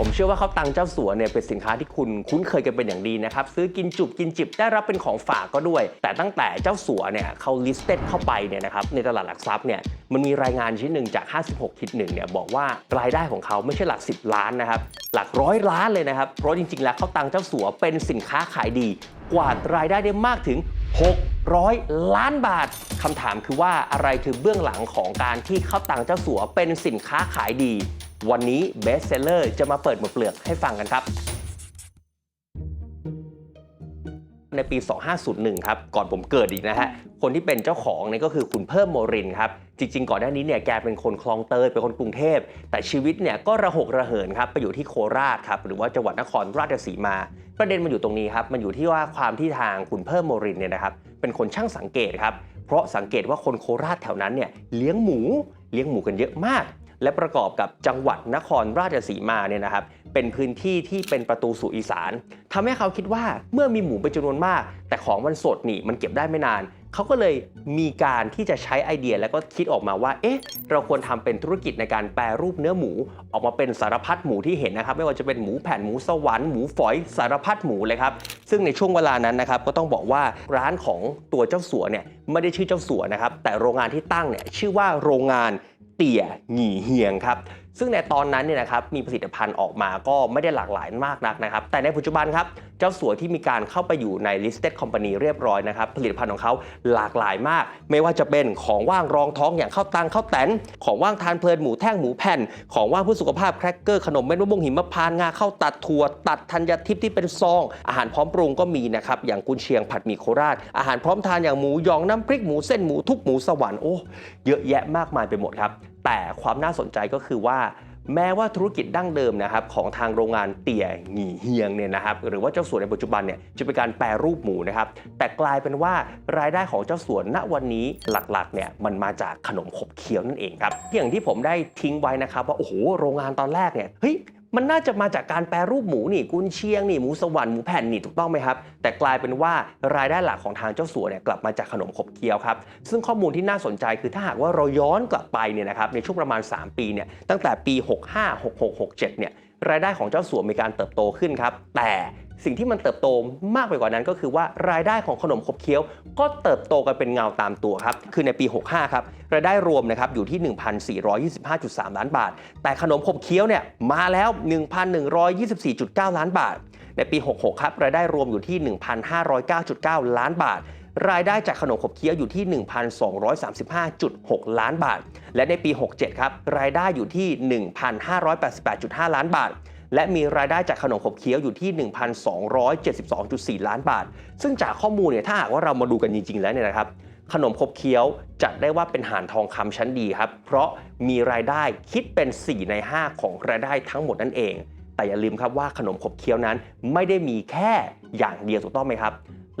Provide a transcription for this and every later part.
ผมเชื่อว่าข้าวตังเจ้าสัวเนี่ยเป็นสินค้าที่คุณคุ้นเคยกันเป็นอย่างดีนะครับซื้อกินจุบกินจิบได้รับเป็นของฝากก็ด้วย แต่ตั้งแต่เจ้าสัวเนี่ยเขา listed เข้าไปเนี่ยนะครับในตลาดหลักทรัพย์เนี่ยมันมีรายงานชิ้นหนึ่งจาก 56คิดหนึ่งเนี่ยบอกว่ารายได้ของเขาไม่ใช่หลัก 10 ล้านนะครับหลักร้อยล้านเลยนะครับเพราะจริงๆ แล้วข้าวตังเจ้าสัวเป็นสินค้าขายดี กวาดรายได้ได้มากถึง 600 ล้านบาทคำถามคือว่าอะไรคือเบื้องหลังของการที่ข้าวตังเจ้าสัวเป็นสินค้าขายดี วันนี้เบสเซลเลอร์จะมาเปิดหมวดเปลือกให้ฟังกันครับ ในปี 2501 ครับ ก่อนผมเกิดอีกนะฮะ คนที่เป็นเจ้าของเนี่ยก็คือคุณเพิ่มโมรินครับ จริง ๆ ก่อนหน้านี้เนี่ยแกเป็นคนคลองเตยเป็นคนกรุงเทพ แต่ชีวิตเนี่ยก็ระหกระเหินครับไปอยู่ที่โคราชครับหรือว่าจังหวัดนครราชสีมา ประเด็นมันอยู่ตรงนี้ครับมันอยู่ที่ว่าความที่ทางคุณเพิ่มโมรินเนี่ยนะครับเป็นคนช่างสังเกตครับเพราะสังเกตว่าคนโคราชแถวนั้นเนี่ยเลี้ยงหมูเลี้ยงหมูกันเยอะมาก และประกอบกับจังหวัดนครราชสีมาเนี่ยนะครับเป็นพื้นที่ที่เป็นประตูสู่อีสานทำให้เขาคิดว่าเมื่อมีหมูเป็นจำนวนมาก แต่ของมันสดนี่มันเก็บได้ไม่นาน เขาก็เลยมีการที่จะใช้ไอเดียแล้วก็คิดออกมาว่า เอ๊ะ เราควรทำเป็นธุรกิจในการแปรรูปเนื้อหมู ออกมาเป็นสารพัดหมูที่เห็นนะครับ ไม่ว่าจะเป็นหมูแผ่นหมูสวรรค์หมูฝอยสารพัดหมูเลยครับ ซึ่งในช่วงเวลานั้นนะครับก็ต้องบอกว่าร้านของตัวเจ้าสัวเนี่ยไม่ได้ชื่อเจ้าสัวนะครับแต่โรงงานที่ตั้งเนี่ยชื่อว่าโรงงาน เตี่ยหงี่เฮียงครับซึ่งในตอนนั้นเนี่ยนะครับมีผลิตภัณฑ์ออกมาก็ไม่ได้หลากหลายมากนักนะครับแต่ในปัจจุบันครับเจ้าสัวที่มีการเข้าไปอยู่ใน listed company เรียบร้อยนะครับ ผลิตภัณฑ์ของเขาหลากหลายมาก ไม่ว่าจะเป็นของว่างรองท้องอย่างข้าวตังข้าวแตน ของว่างทานเพลินหมูแท่งหมูแผ่น ของว่างเพื่อสุขภาพแครกเกอร์ขนมเม็ดมะม่วงหิมพานต์งาข้าวตัดถั่วตัดธัญทิพย์ที่เป็นซอง อาหารพร้อมปรุงก็มีนะครับอย่างกุนเชียงผัดหมี่โคราช อาหารพร้อมทานอย่างหมูยองน้ำพริกหมูเส้นหมูทุบหมูสวรรค์โอ้เยอะแยะมากมายไปหมดครับแต่ความน่าสนใจก็คือว่า แม้ว่าธุรกิจดั้งเดิมนะครับของทางโรงงานเตี่ยหงี่เฮียงเนี่ยนะครับหรือว่าเจ้าสัวในปัจจุบันเนี่ยจะเป็นการแปรรูปหมูนะครับแต่กลายเป็นว่ารายได้ของเจ้าสัวณวันนี้หลักๆเนี่ยมันมาจากขนมขบเคี้ยวนั่นเองครับอย่างที่ผมได้ทิ้งไว้นะครับว่าโอ้โหโรงงานตอนแรกเนี่ยเฮ้ย มันน่าจะมาจากการแปรรูปหมูนี่กุนเชียงนี่หมูสวรรค์หมูแผ่นนี่ถูกต้องไหมครับ แต่กลายเป็นว่ารายได้หลักของทางเจ้าสัวเนี่ยกลับมาจากขนมขบเคี้ยวครับ ซึ่งข้อมูลที่น่าสนใจคือถ้าหากว่าเราย้อนกลับไปเนี่ยนะครับในช่วงประมาณ 3 ปีเนี่ยตั้งแต่ปี 65 66 67เนี่ยรายได้ของเจ้าสัวมีการเติบโตขึ้นครับ แต่ สิ่งที่มันเติบโตมากไปกว่านั้นก็คือว่ารายได้ของขนมขบเคี้ยว ก็เติบโตกันเป็นเงาตามตัวครับ คือในปี 65 ครับ รายได้รวมนะครับอยู่ที่ 1,425.3 ล้านบาท แต่ขนมขบเคี้ยวเนี่ยมาแล้ว 1,124.9 ล้านบาท ในปี 66 ครับ รายได้รวมอยู่ที่ 1,509.9 ล้านบาทรายได้จากขนมขบเคี้ยวอยู่ที่ 1,235.6 ล้านบาท และในปี 67 ครับ รายได้อยู่ที่ 1,588.5 ล้านบาท และมีรายได้จากขนมขบเคี้ยวอยู่ที่ 1,272.4 ล้านบาท ซึ่งจากข้อมูลเนี่ยถ้าหากว่าเรามาดูกันจริงๆแล้วเนี่ยนะครับขนมขบเคี้ยวจัดได้ว่าเป็นหานทองคำชั้นดีครับ เพราะมีรายได้คิดเป็น 4 ใน 5 ของรายได้ทั้งหมดนั่นเอง แต่อย่าลืมครับว่าขนมขบเคี้ยวนั้นไม่ได้มีแค่อย่างเดียวถูกต้องไหมครับ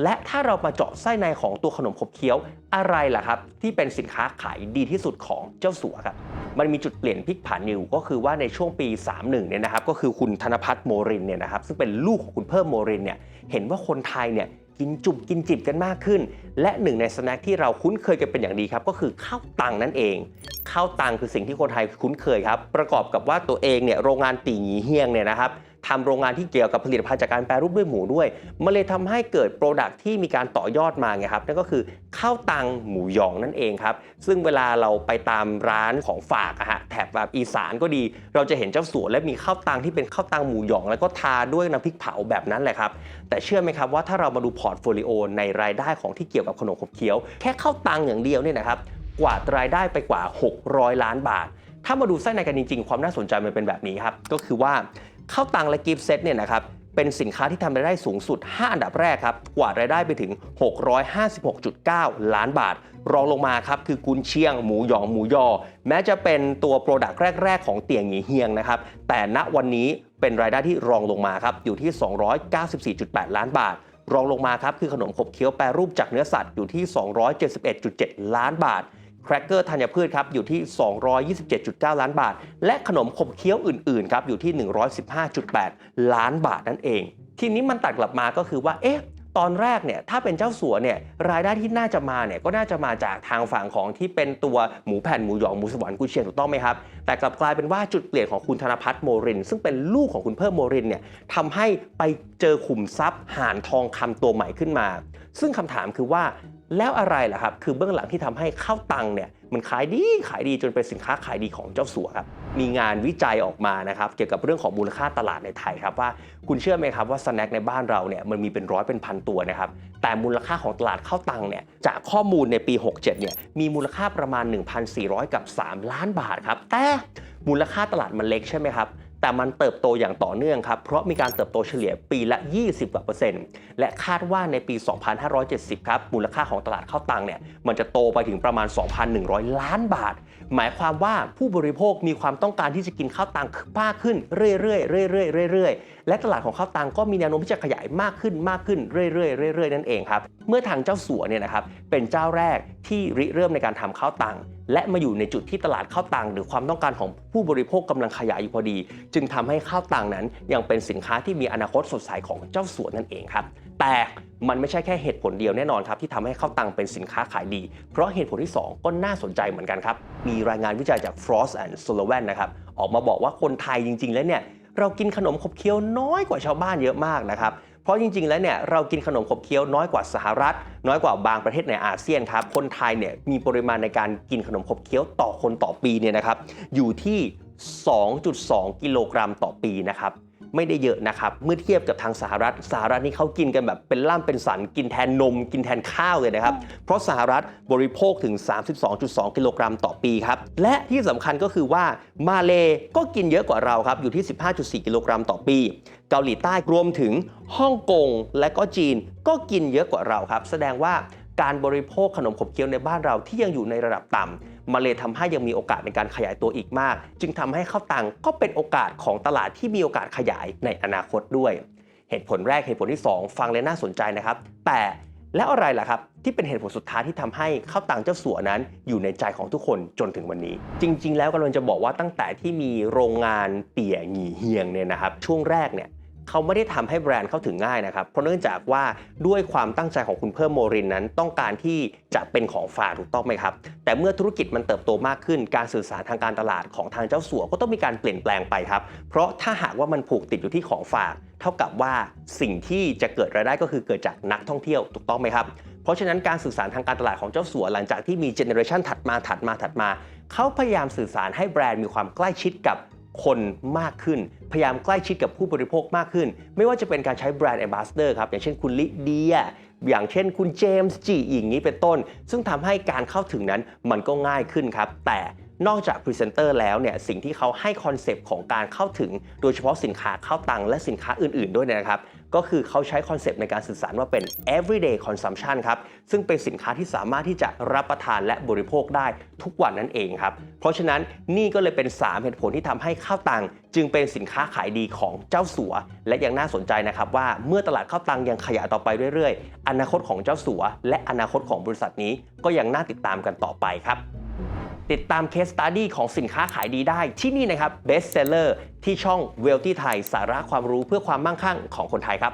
และถ้าเรามาเจาะไส้ในของตัวขนมขบเคี้ยวอะไรล่ะครับ ที่เป็นสินค้าขายดีที่สุดของเจ้าสัวครับ มันมีจุดเปลี่ยนพลิกผันอยู่ก็คือว่าในช่วงปี 31เนี่ยนะครับก็คือคุณธนพัฒน์โมรินเนี่ยนะครับซึ่งเป็นลูกของคุณเพิ่มโมรินเนี่ยเห็นว่าคนไทยเนี่ยกินจุบกินจิบกันมากขึ้น และหนึ่งในสแน็คที่เราคุ้นเคยกันเป็นอย่างดีครับ ก็คือข้าวตังนั่นเองข้าวตังคือสิ่งที่คนไทยคุ้นเคยครับ ประกอบกับว่าตัวเองเนี่ยโรงงานตีหงีเฮียงเนี่ยนะครับ ทำโรงงานที่เกี่ยวกับผลิตภัณฑ์จากการแปรรูปด้วยหมูด้วย มันเลยทำให้เกิดโปรดักที่มีการต่อยอดมาไงครับนั่นก็คือข้าวตังหมูหยองนั่นเองครับ ซึ่งเวลาเราไปตามร้านของฝากอะฮะแถบแบบอีสานก็ดี เราจะเห็นเจ้าสัวและมีข้าวตังที่เป็นข้าวตังหมูหยอง แล้วก็ทาด้วยน้ำพริกเผาแบบนั้นแหละครับ แต่เชื่อไหมครับว่าถ้าเรามาดูพอร์ตโฟลิโอในรายได้ของที่เกี่ยวกับขนมขบเคี้ยว แค่ข้าวตังอย่างเดียวเนี่ยนะครับกวาดรายได้ไปกว่า 600 ล้านบาท ถ้ามาดูไส้ในกันจริงๆ ความน่าสนใจมันเป็นแบบนี้ครับ ก็คือว่า ข้าวตังและกิฟต์เซตเนี่ยนะครับเป็นสินค้าที่ทำรายได้สูงสุด 5 อันดับแรกครับกว่ารายได้ไปถึง 656.9 ล้านบาท รองลงมาครับคือกุนเชียง หมูหยองหมูยอ แม้จะเป็นตัวโปรดักต์แรก ๆ ของเตียงหงีเฮียงนะครับแต่ณวันนี้เป็นรายได้ที่รองลงมาครับอยู่ที่ 294.8 ล้านบาท รองลงมาครับคือขนมขบเคี้ยวแปรรูปจากเนื้อสัตว์อยู่ที่ 271.7 ล้านบาท แครกเกอร์ธัญพืชครับอยู่ที่ 227.9 ล้านบาท และขนมขบเคี้ยวอื่นๆครับอยู่ที่ 115.8 ล้านบาทนั่นเอง ทีนี้มันตัดกลับมาก็คือว่าเอ๊ะตอนแรกเนี่ยถ้าเป็นเจ้าสัวเนี่ยรายได้ที่น่าจะมาเนี่ยก็น่าจะมาจากทางฝั่งของที่เป็นตัวหมูแผ่นหมูหยองหมูสวรรค์กุเชียงถูกต้องไหมครับ แต่กลับกลายเป็นว่าจุดเปลี่ยนของคุณธนพัฒน์โมริน ซึ่งเป็นลูกของคุณเพิ่มโมรินเนี่ยทำให้ไปเจอขุมทรัพย์ห่านทองคำตัวใหม่ขึ้นมา ซึ่งคำถามคือว่า แล้วอะไรล่ะครับ คือเบื้องหลังที่ทำให้ข้าวตังเนี่ยมันขายดีขายดีจนเป็นสินค้าขายดีของเจ้าสัวครับ มีงานวิจัยออกมานะครับ เกี่ยวกับเรื่องของมูลค่าตลาดในไทยครับว่าคุณเชื่อไหมครับว่าสแน็คในบ้านเราเนี่ยมันมีเป็นร้อยเป็นพันตัวนะครับ แต่มูลค่าของตลาดข้าวตังเนี่ยจากข้อมูลในปี 67เนี่ยมีมูลค่าประมาณ 1,400 กับ 3 ล้านบาทครับแต่มูลค่าตลาดมันเล็กใช่ไหมครับ แต่มันเติบโตอย่างต่อเนื่องครับ เพราะมีการเติบโตเฉลี่ยปีละ 20กว่าเปอร์เซ็นต์ และคาดว่าในปี 2570 ครับ มูลค่าของตลาดข้าวตังเนี่ย มันจะโตไปถึงประมาณ 2,100 ล้านบาท หมายความว่าผู้บริโภคมีความต้องการที่จะกินข้าวตังมากขึ้นเรื่อยๆ เรื่อยๆ เรื่อยๆ และตลาดของข้าวตังก็มีแนวโน้มที่จะขยายมากขึ้นมากขึ้นเรื่อยๆ เรื่อยๆ นั่นเองครับ เมื่อทางเจ้าสัวเนี่ยนะครับ เป็นเจ้าแรกที่ริเริ่มในการทำข้าวตัง และมาอยู่ในจุดที่ตลาดข้าวตังหรือความต้องการของผู้บริโภคกำลังขยายอยู่พอดี จึงทำให้ข้าวตังนั้น ยังเป็นสินค้าที่มีอนาคตสดใสของเจ้าสัวนั่นเองครับ แต่มันไม่ใช่แค่เหตุผลเดียวแน่นอนครับที่ทำให้ข้าวตังเป็นสินค้าขายดี เพราะเหตุผลที่ 2 ก็น่าสนใจเหมือนกันครับ มีรายงานวิจัยจาก Frost and Sullivan นะครับออกมาบอกว่าคนไทยจริง ๆ แล้วเนี่ยเรากินขนมขบเคี้ยวน้อยกว่าชาวบ้านเยอะมากนะครับ เพราะจริง ๆ แล้วเนี่ยเรากินขนมขบเคี้ยวน้อยกว่าสหรัฐ น้อยกว่าบางประเทศในอาเซียนครับ คนไทยเนี่ยมีปริมาณในการกินขนมขบเคี้ยวต่อคนต่อปีเนี่ยนะครับอยู่ที่ 2.2 กิโลกรัมต่อปีนะครับ ไม่ได้เยอะนะครับ เมื่อเทียบกับทางสหรัฐสหรัฐนี่เขากินกันแบบเป็นล่ำเป็นสันกินแทนนม กินแทนข้าวเลยนะครับ เพราะสหรัฐบริโภคถึง 32.2 กิโลกรัมต่อปีครับ และที่สำคัญก็คือว่ามาเลก็กินเยอะกว่าเราครับ อยู่ที่ 15.4 กิโลกรัมต่อปี เกาหลีใต้รวมถึงฮ่องกงและก็จีนก็กินเยอะกว่าเราครับ แสดงว่าการบริโภคขนมขบเคี้ยวในบ้านเราที่ยังอยู่ในระดับต่ำ มาเลยทำให้ยังมีโอกาสในการขยายตัวอีกมาก จึงทำให้ข้าวตังก็เป็นโอกาสของตลาดที่มีโอกาสขยายในอนาคตด้วย เหตุผลแรกเหตุผลที่ 2 ฟังเลยน่าสนใจนะครับ แต่แล้วอะไรล่ะครับ ที่เป็นเหตุผลสุดท้ายที่ทำให้ข้าวตังเจ้าสัวนั้น อยู่ในใจของทุกคนจนถึงวันนี้ จริง ๆ แล้วกำลังจะบอกว่าตั้งแต่ที่มีโรงงานเปี่ยหงีเฮียงเนี่ยนะครับ ช่วงแรกเนี่ย เขาไม่ได้ทำให้แบรนด์เข้าถึงง่ายนะครับ เพราะเนื่องจากว่าด้วยความตั้งใจของคุณเพิ่มโมรินนั้น ต้องการที่จะเป็นของฝากถูกต้องไหมครับ แต่เมื่อธุรกิจมันเติบโตมากขึ้น การสื่อสารทางการตลาดของทางเจ้าสัวก็ต้องมีการเปลี่ยนแปลงไปครับ เพราะถ้าหากว่ามันผูกติดอยู่ที่ของฝาก เท่ากับว่าสิ่งที่จะเกิดรายได้ก็คือเกิดจากนักท่องเที่ยวถูกต้องไหมครับ เพราะฉะนั้นการสื่อสารทางการตลาดของเจ้าสัวหลังจากที่มีเจเนอเรชันถัดมาถัดมาถัดมาเขาพยายามสื่อสารให้แบรนด์มีความใกล้ชิดกับ คนมากขึ้น พยายามใกล้ชิดกับผู้บริโภคมากขึ้น ไม่ว่าจะเป็นการใช้แบรนด์แอมบาสเดอร์ครับ อย่างเช่นคุณลิเดีย อย่างเช่นคุณเจมส์จีอย่างนี้เป็นต้น ซึ่งทำให้การเข้าถึงนั้นมันก็ง่ายขึ้นครับ แต่นอกจากพรีเซนเตอร์แล้วเนี่ยสิ่งที่เขาให้คอนเซปต์ของการเข้าถึง โดยเฉพาะสินค้าเข้าตังและสินค้าอื่น ๆ ด้วยนะครับ ก็คือเขาใช้คอนเซปต์ในการสื่อสารว่าเป็น everyday consumption ครับ ซึ่งเป็นสินค้าที่สามารถที่จะรับประทานและบริโภคได้ทุกวันนั่นเองครับ เพราะฉะนั้นนี่ก็เลยเป็น 3 เหตุผลที่ทำให้ข้าวตังจึงเป็นสินค้าขายดีของเจ้าสัว และยังน่าสนใจนะครับว่าเมื่อตลาดข้าวตังยังขยายต่อไปเรื่อยๆ อนาคตของเจ้าสัว และอนาคตของบริษัทนี้ก็ยังน่าติดตามกันต่อไปครับ ติดตามเคสตัดดี้ของสินค้าขายดีได้ที่นี่นะครับ Best Seller ที่ช่อง w e a l t h y Thai สาระความรู้เพื่อความมั่งคั่งของคนไทยครับ